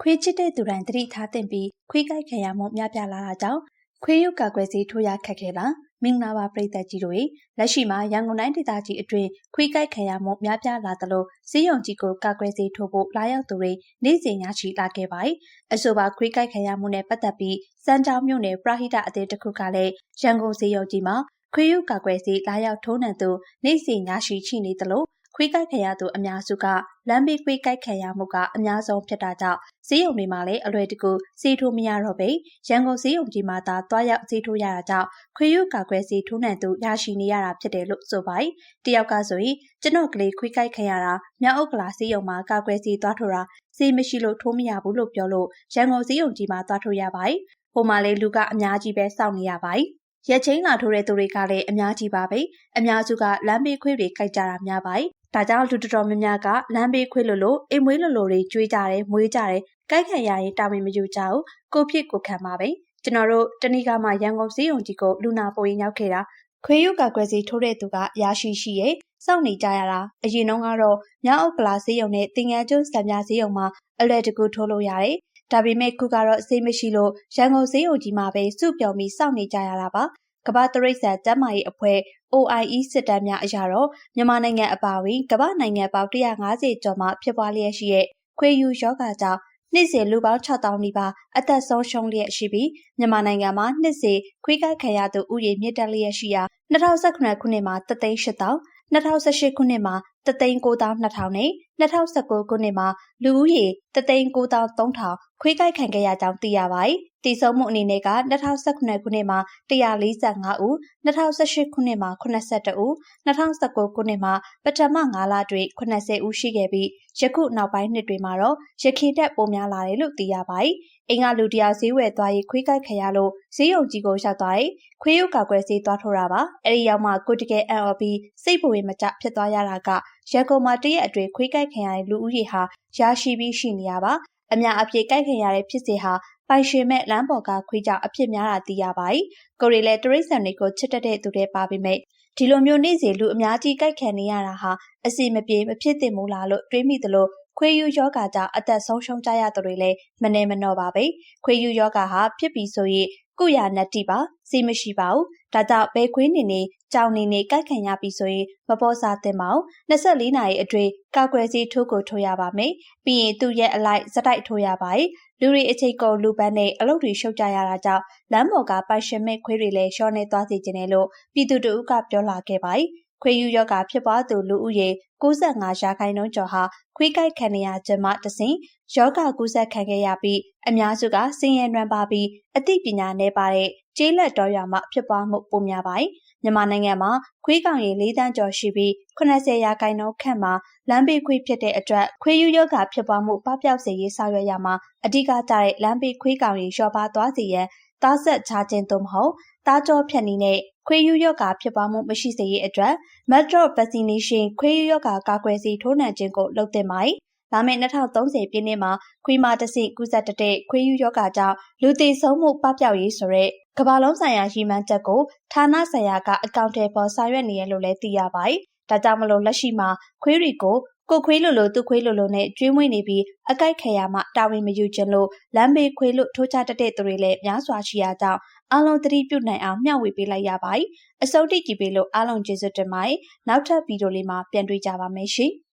ခွေးချစ်တဲ့သူတိုင်းသတိထားသင့်ပြီးခွေးကိုက်ခံရမှုများပြားလာတာကြောင့်ခွေးရုပ်ကာကွယ်ဆေးထိုးရခက်ခဲပါမင်္ဂလာပါပရိသတ်ကြီးတို့လက်ရှိမှာရန်ကုန်တိုင်းဒေသကြီးအတွင်းခွေးကိုက်ခံရမှုများပြားလာသလိုစီးရုံကြီးကိုကာကွယ်ဆေးထိုးဖို့လာရောက်သူတွေနေ့စဉ်ရရှိလာခဲ့ပါတယ်အဆိုပါခွေးကိုက်ခံရမှုနဲ့ပတ်သက်ပြီးစမ်းတောင်းမြို့နယ်ပရဟိတအသင်းတစ်ခုကလည်းရန်ကုန်စီးရုံကြီးမှာခွေးရုပ်ကာကွယ်ဆေးလာရောက်ထိုးနှံသူနေ့စဉ်ရရှိရှိနေသလို ခွေးကိုက်ခံရသူအများစုကလမ်းဘေးခွေးကိုက်ခံရမှုကအများဆုံးဖြစ်တာကြောင့်ဈေးရုံတွေမှာလည်းအလွယ်တကူဈေးထိုးမရတော့ပေရန်ကုန်ဈေးရုံကြီးမှာသာတွားရောက်ဈေးထိုးရတာကြောင့်ခွေးရုပ်ကာကွယ်ဈေးထိုးနှံသူရရှိနေရတာဖြစ်တယ်လို့ဆိုပါတယ်။တယောက်ကဆိုရင်ကျွန်တော်ကလေးခွေးကိုက်ခံရတာမြောက်ဥက္ကလာဈေးရုံမှာကာကွယ်ဈေးသွားထိုးတာဈေးမရှိလို့ထိုးမရဘူးလို့ပြောလို့ရန်ကုန်ဈေးရုံကြီးမှာသွားထိုးရပါတယ်။ဟိုမှာလေလူကအများကြီးပဲစောင့်နေရပါတယ်။ရက်ချင်းလာထိုးတဲ့သူတွေကလည်းအများကြီးပါပဲအများစုကလမ်းဘေးခွေးတွေကြိုက်ကြတာများပါတယ် ဒါကြောင့်လူတော်တော်များများကလမ်းဘေးခွေးလိုလိုအိမ်မွေးလိုလိုတွေကြွေးကြတယ်မွေးကြတယ်ကိုက်ခံရရင်တာဝန်မယူကြဘူးကိုဖြစ်ကိုခံပါပဲကျွန်တော်တို့တဏီကမှရန်ကုန်စည်းရုံကြီးကိုလူနာပိုရင်ရောက်ခဲ့တာခွေးရုပ်ကကွယ်စီထိုးတဲ့သူကရရှိရှိရဲ့စောင့်နေကြရတာအရင်တော့ကတော့ညအုပ်ကလာစည်းရုံနဲ့တင်ငန်းကျွန်းစံပြစည်းရုံမှာအလွယ်တကူထိုးလို့ရတယ်ဒါပေမဲ့ခုကတော့စိတ်မရှိလို့ရန်ကုန်စည်းရုံကြီးမှာပဲစုပြုံပြီးစောင့်နေကြရတာပါ ကမ္ဘာတရိษံတမ်းမာရေးအဖွဲ့ OIE စစ်တမ်းများအရတော့မြန်မာနိုင်ငံအပါအဝင်ကမ္ဘာနိုင်ငံပေါင်း150ကျော်မှဖြစ်ပွားလျက်ရှိတဲ့ခွေးယူယောဂါကြောင့်နှစ်စဉ်လူပေါင်း6000နီးပါးအသက်ဆုံးရှုံးလျက်ရှိပြီးမြန်မာနိုင်ငံမှာနှစ်စဉ်ခွေးကိုက်ခံရသူဥယျာဉ်မြင့်တက်လျက်ရှိရာ2019ခုနှစ်မှာ3,800 2018ခုနှစ်မှာ 3,92000နဲ့2019ခုနှစ်မှာလူဦးရေ3,93000ခွေးကိုက်ခံခဲ့ရကြောင်းသိရပါတယ်။တည်ဆုံမှုအနေနဲ့က2019ခုနှစ်မှာ145ဦး2018ခုနှစ်မှာ82ဦး2019ခုနှစ်မှာပထမ9လတွင်80ဦးရှိခဲ့ပြီးယခုနောက်ပိုင်းနှစ်တွေမှာတော့ရခိုင်တက်ပိုများလာတယ်လို့သိရပါတယ်။ အင်္ဂါလူတယောက်ဈေးဝယ်သွားရေးခွေးကိုက်ခံရလို့ဈေးရုံကြီးကိုရောက်သွားတယ်။ခွေးရုပ်ကာကွယ်ဆေးသွားထိုးတာပါ။အဲဒီရောက်မှကိုတကယ်အံ့ဩပြီးစိတ်ပူဝင်မကျဖြစ်သွားရတာကရန်ကုန်မှာတရက်အတွင်းခွေးကိုက်ခံရတဲ့လူဦးရေဟာရရှိပြီးရှိနေရပါ။အများအပြည့်ကိုက်ခံရတဲ့ဖြစ်စဉ်ဟာပိုင်ရှင်မဲ့လမ်းပေါ်ကခွေးကြောင့်အဖြစ်များတာသိရပါတယ်။ကိုရီလည်းတရိษံတွေကိုချစ်တတ်တဲ့သူတွေပါပေမဲ့ဒီလိုမျိုးနေ့စဉ်လူအများကြီးကြိုက်ခံနေရတာဟာအစီမပြေမဖြစ်သင့်ဘူးလားလို့တွေးမိသလို ခွေးယူယောဂါကြောင့်အသက်ဆုံးရှုံးကြရသူတွေလည်းမနေမနှော့ပါပဲခွေးယူယောဂါဟာဖြစ်ပြီးဆိုရင်ကုရနတ္တိပါစီမရှိပါဘူးဒါကြောင့်ဘဲခွေးနေနေကြောင်နေနေကြိုက်ခံရပြီဆိုရင်မပေါ်စားသင့်ပါဘူး24နာရီအတွင်းကာကွယ်ဆေးထိုးကိုထိုးရပါမယ်ပြီးရင်သူ့ရဲ့အလိုက်စတိုက်ထိုးရပါ යි လူတွေအချိန်ကုန်လူပန်းနဲ့အလုပ်တွေရှုပ်ကြရတာကြောင့်လမ်းပေါ်ကပိုင်ရှင်မဲ့ခွေးတွေလည်းရှော့နေသွားစေခြင်းနဲ့လို့ပြည်သူတို့ကပြောလာခဲ့ပါ යි ခွေးယူရောဂါဖြစ်ပွားသူလူဦးရေ65ရာခိုင်နှုန်းကျော်ဟာခွေးကိုက်ခံရခြင်းမှတစဉ်ယောဂကူးစက်ခံခဲ့ရပြီးအများစုကဆင်းရဲနွမ်းပါပြီးအသိပညာနည်းပါတဲ့ကျေးလက်တော်ရွာမှာဖြစ်ပွားမှုပိုများပါတယ်။မြန်မာနိုင်ငံမှာခွေးကောင်ရေ၄တန်းကျော်ရှိပြီး80ရာခိုင်နှုန်းခန့်မှာလမ်းဘေးခွေးဖြစ်တဲ့အတွက်ခွေးယူယောဂဖြစ်ပွားမှုပပျောက်စေရေးဆောင်ရွက်ရမှာအဓိကကျတဲ့လမ်းဘေးခွေးကောင်ရေလျှော့ပါသွားစေရန် သားဆက်ချခြင်းသို့မဟုတ်သားကြောဖြတ်နည်းနဲ့ခွေးယူရောဂါဖြစ်ပွားမှုမရှိစေရေးအတွက် Metro Vaccination ခွေးယူရောဂါကာကွယ်ဆေးထိုးနှံခြင်းကိုလုပ်သင့်ပါတယ်။လာမယ့်2030ပြည့်နှစ်မှာခွေးမတဆင့်ကူးစက်တဲ့ခွေးယူရောဂါကြောင့်လူသေဆုံးမှုပပျောက်ရေးဆိုတဲ့ကမ္ဘာလုံးဆိုင်ရာရည်မှန်းချက်ကိုဌာနဆိုင်ရာကအကောင့်ထဲပေါ်ဆောင်ရွက်နေရလို့လည်းသိရပါတယ်။ဒါကြောင့်မလို့လက်ရှိမှာခွေးတွေကို ကိုခွေးလိုလိုသူခွေးလိုလိုနဲ့ကျွေးမွေးနေပြီးအကြိုက်ခရမှတာဝန်မယူခြင်းလို့လမ်းဘေးခွေးလို့ထိုးချတတ်တဲ့သူတွေလည်းများစွာရှိရကြောင်းအားလုံးသတိပြုနိုင်အောင်မျှဝေပေးလိုက်ရပါတယ်။အစိုးတိကြည့်ပေးလို့အားလုံးကျေးဇူးတင်ပါတယ်။နောက်ထပ်ဗီဒီယိုလေးမှာပြန်တွေ့ကြပါမယ်ရှင်။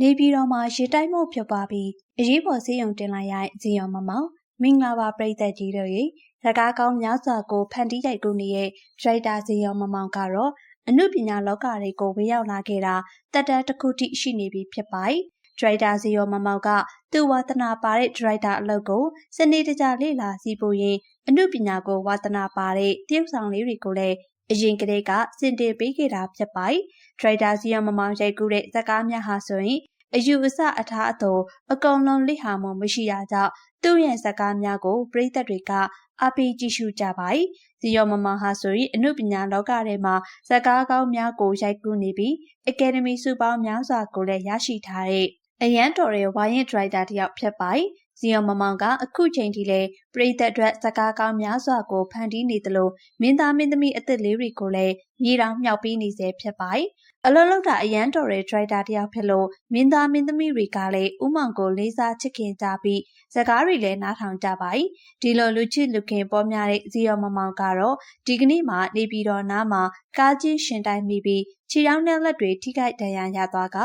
နေပြည်တော်မှာရေတိုက်မှုဖြစ်ပွားပြီးအရေးပေါ်ဆေးရုံတင်လိုက်ရဇီယောမမောင် မင်္ဂလာပါပရိသတ်ကြီးတို့ရေစကားကောင်းများစွာကိုဖန်တီးရိုက်ကူးနေတဲ့ဒရိုက်တာဇီယောမမောင်ကတော့အမှုပညာလောကတွေကိုဝင်ရောက်လာခဲ့တာတက်တန်းတစ်ခုထိရှိနေပြီဖြစ်ပါတယ်ဒရိုက်တာဇီယောမမောင်ကသူ့ဝါသနာပါတဲ့ဒရိုက်တာအလုပ်ကိုစနေတကြလေ့လာစီးဖို့ရင်အမှုပညာကိုဝါသနာပါတဲ့တရုပ်ဆောင်လေးတွေကိုလည်းအရင်ကတည်းကစင်တင်ပေးခဲ့တာဖြစ်ပါတယ်ဒရိုက်တာဇီယောမမောင်ရိုက်ကူးတဲ့ဇာကားများဟာဆိုရင် အယူအဆအထားအသွအကုန်လုံးလိဟာမှုမရှိတာကြောင့်သူ့ရဲ့ဇာကားများကိုပရိသတ်တွေကအားပေးကြည့်ရှုကြပါတယ်။ဇီယောမမဟာဆိုရင်အမှုပညာလောကထဲမှာဇာကားကောင်းများကိုရိုက်ကူးနေပြီးအကယ်ဒမီစုပေါင်းများစွာကိုလည်းရရှိထားတဲ့အရန်တော်ရဲ့ဝိုင်းရင်ဒရိုက်တာတယောက်ဖြစ်ပါတယ်။ ဇီယောမမောင်ကအခုချိန်ထိလည်းပြည်သက်အတွက်စကားကောင်းများစွာကိုဖန်တီးနေသလိုမင်းသားမင်းသမီးအသက်လေးတွေကိုလည်းမြေတောင်မြောက်ပေးနေစေဖြစ်ပါတယ်အလုံးလုံးတာအရန်တော်တဲ့ဒရိုက်တာတယောက်ဖြစ်လို့မင်းသားမင်းသမီးတွေကလည်းဥမောင်ကိုလေးစားချစ်ခင်ကြပြီးစကားတွေလည်းနားထောင်ကြပါ යි ဒီလိုလူချစ်လူခင်ပေါ်များတဲ့ဇီယောမမောင်ကတော့ဒီကနေ့မှနေပြည်တော်နားမှာကားကြီးရှင်တိုင်းမိပြီးခြေထောက်နဲ့လက်တွေထိခိုက်ဒဏ်ရာရသွားက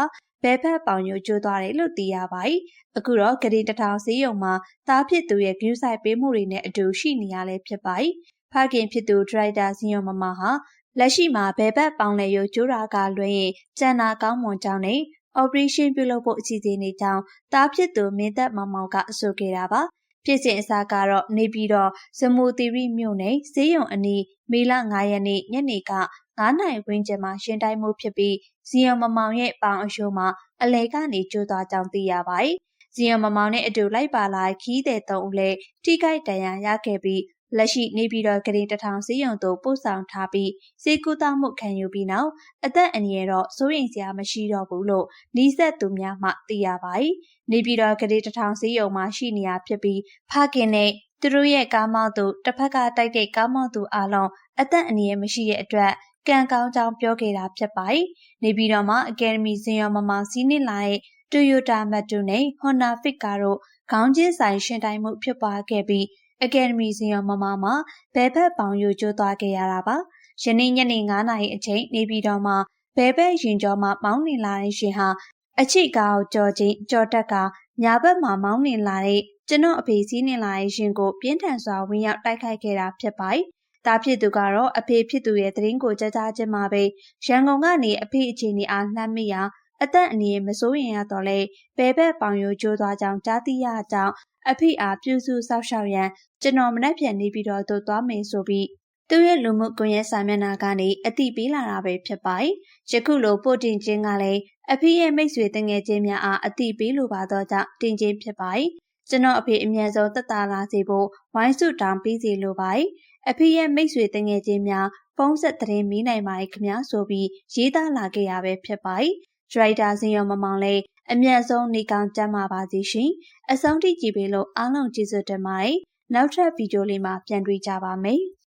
ဘဲဖက်ပေါင်ညိုကျိုးသွားတယ်လို့သိရပါ යි အခုတော့ဂရီတထောင်စည်းရုံမှာသားဖြစ်သူရဲ့ဂရုစိုက်ပေးမှုတွေနဲ့အတူရှိနေရလဲဖြစ်ပါ යි ဖခင်ဖြစ်သူဒရိုက်တာဇီယောမမောင်ဟာလက်ရှိမှာဘဲဘက်ပေါင်လေရိုကျိုးတာကလွှဲရင်ကျန်နာကောင်းမွန်ကြောင်းနဲ့ operation ပြုလုပ်ဖို့အစီအစဉ်နေကြောင်းတားဖြစ်သူမင်းသက်မောင်မောင်ကအဆိုခဲ့တာပါ ဖြစ်စဉ်အစားကတော့နေပြီးတော့ဇမူတီရီမြို့နယ်ဈေးရုံအနီးမေလ9ရက်နေ့ညနေက9နိုင်ဝင်းကျင်မှာရှင်တိုင်းမှုဖြစ်ပြီးဇီယံမမောင်ရဲ့ပေါင်အရှိုးမှာအလဲကနေကျိုးသွားကြောင်းသိရပါတယ်ဇီယံမမောင်နဲ့အတူလိုက်ပါလာခီးတဲ့သုံးဦးလည်းထိခိုက်ဒဏ်ရာရခဲ့ပြီး လက်ရှိနေပြည်တော်ကရင်တထောင်စီယုံသို့ပို့ဆောင်ထားပြီးစေကူတာမှုခံယူပြီးနောက်အသက်အန္တရာယ်တော့စိုးရိမ်စရာမရှိတော့ဘူးလို့နီးစပ်သူများမှသိရပါတယ်။နေပြည်တော်ကရင်တထောင်စီယုံမှာရှိနေရဖြစ်ပြီးဖခင်နဲ့သူတို့ရဲ့ကားမောက်သူတစ်ဖက်ကတိုက်တဲ့ကားမောက်သူအလုံးအသက်အန္တရာယ်မရှိတဲ့အတွက်ကံကောင်းကြောင်းပြောခဲ့တာဖြစ်ပါတယ်။နေပြည်တော်မှာအကယ်ဒမီဇင်ရောမမောင်စီးနေလာတဲ့ Toyota Mattu နဲ့ Honda Fit ကားတို့ခေါင်းချင်းဆိုင်ရှင်တိုင်းမှုဖြစ်ပွားခဲ့ပြီး အကယ်ဒမီစင်ရောမမမှာဘဲဘက်ပေါင်ယူကျိုးသွားခဲ့ရတာပါယနေ့ညနေ9နာရီအချိန်နေပြည်တော်မှာဘဲဘက်ရင်ကျော်မှာမောင်းနေလာတဲ့ရှင်ဟာအချိကာကိုကြော်ချင်းကြော်တက်ကညာဘက်မှာမောင်းနေလာတဲ့ကျွန်တော်အဖေစီးနေလာတဲ့ရှင်ကိုပြင်းထန်စွာဝင်ရောက်တိုက်ခိုက်ခဲ့တာဖြစ်ပါတယ်တာဖြစ်သူကတော့အဖေဖြစ်သူရဲ့သတင်းကိုကြားကြားချင်းမှာပဲရန်ကုန်ကနေအဖေအခြေအနေအားလှမ်းမိရာအသက်အန္တရာယ်မစိုးရင်ရတော့လဲဘဲဘက်ပေါင်ရိုးကျိုးသွားကြောင်းကြားသိရကြောင်း အဖေအားပြုစုစောက်ရှောက်ရန်ကျွန်တော်မနှက်ပြန်နေပြီးတော့တို့သွားမယ်ဆိုပြီးသူရဲ့လူမှုကွန်ရက်စာမျက်နှာကနေအတိပေးလာတာပဲဖြစ်ပါတယ်။ယခုလိုပို့တင်ခြင်းကလည်းအဖေရဲ့မိတ်ဆွေတငယ်ချင်းများအားအတိပေးလိုပါတော့ကြောင့်တင်ခြင်းဖြစ်ပါတယ်။ကျွန်တော်အဖေအမြန်ဆုံးတက်တာလာစေဖို့ဝိုင်းစုတောင်းပေးစီလိုပါတယ်။အဖေရဲ့မိတ်ဆွေတငယ်ချင်းများဖုန်းဆက်သတင်းမီးနိုင်ပါတယ်ခင်ဗျာဆိုပြီးရေးသားလာခဲ့ရပဲဖြစ်ပါတယ်။ဒရိုက်တာစင်ရောမမောင်လည်း အမျက်ဆုံးနေကောင်းကြမှာပါစီရှင်။အဆုံးထိကြည့်ပေးလို့အားလုံးကျေးဇူးတင်ပါတယ်။နောက်ထပ်ဗီဒီယိုလေးမှာပြန်တွေ့ကြပါမယ်။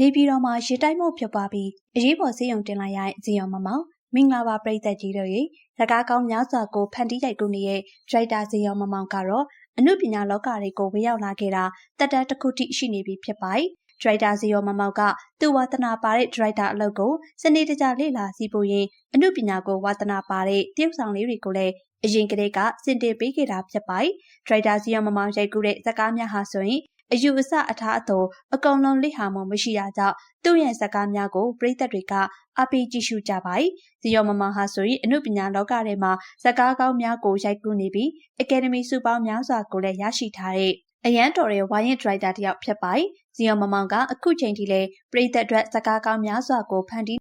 နေပြည်တော်မှာရေတိုက်မှုဖြစ်ပွားပြီးအရေးပေါ်ဆေးရုံတင်လိုက်ရတဲ့ဇီယောမမောင်မင်္ဂလာပါပရိသတ်ကြီးတို့ရေစကားကောင်းများစွာကိုဖန်တီးရိုက်ကူးနေတဲ့ဒရိုက်တာဇီယောမမောင်ကတော့အမှုပညာလောကတွေကိုဝင်ရောက်လာခဲ့တာတက်တန်းတစ်ခုထိရှိနေပြီဖြစ်ပါတယ် ဒရိုက်တာဇီယောမမောင်ကသူ့ဝါသနာပါတဲ့ဒရိုက်တာအလုပ်ကိုစနေတကျလေ့လာစီးဖို့ရင်အမှုပညာကိုဝါသနာပါတဲ့တရုပ်ဆောင်လေးတွေကိုလည်းအရင်ကတည်းကစင်တင်ပေးခဲ့တာဖြစ်ပါတယ်။ဒရိုက်တာဇီယောမမောင်ရိုက်ကူးတဲ့ဇာကားများဟာဆိုရင်အယူအဆအထားအတော်အကုန်လုံးလိဟာမမရှိတာကြောင့်သူ့ရဲ့ဇာကားများကိုပရိသတ်တွေကအပိကြည့်ရှုကြပါတယ်။ဇီယောမမောင်ဟာဆိုရင်အမှုပညာလောကထဲမှာဇာကားကောင်းများကိုရိုက်ကူးနေပြီးအကယ်ဒမီစုပေါင်းများစွာကိုလည်းရရှိထားတဲ့ အရန်တော်ရဲ့ဝိုင်းရင်ဒရိုက်တာတယောက်ဖြစ်ပါတယ်။ဇီယောမမောင်ကအခုချိန်ထိလည်းပြည်သက်အတွက်စကားကောင်းများစွာကိုဖန်တီး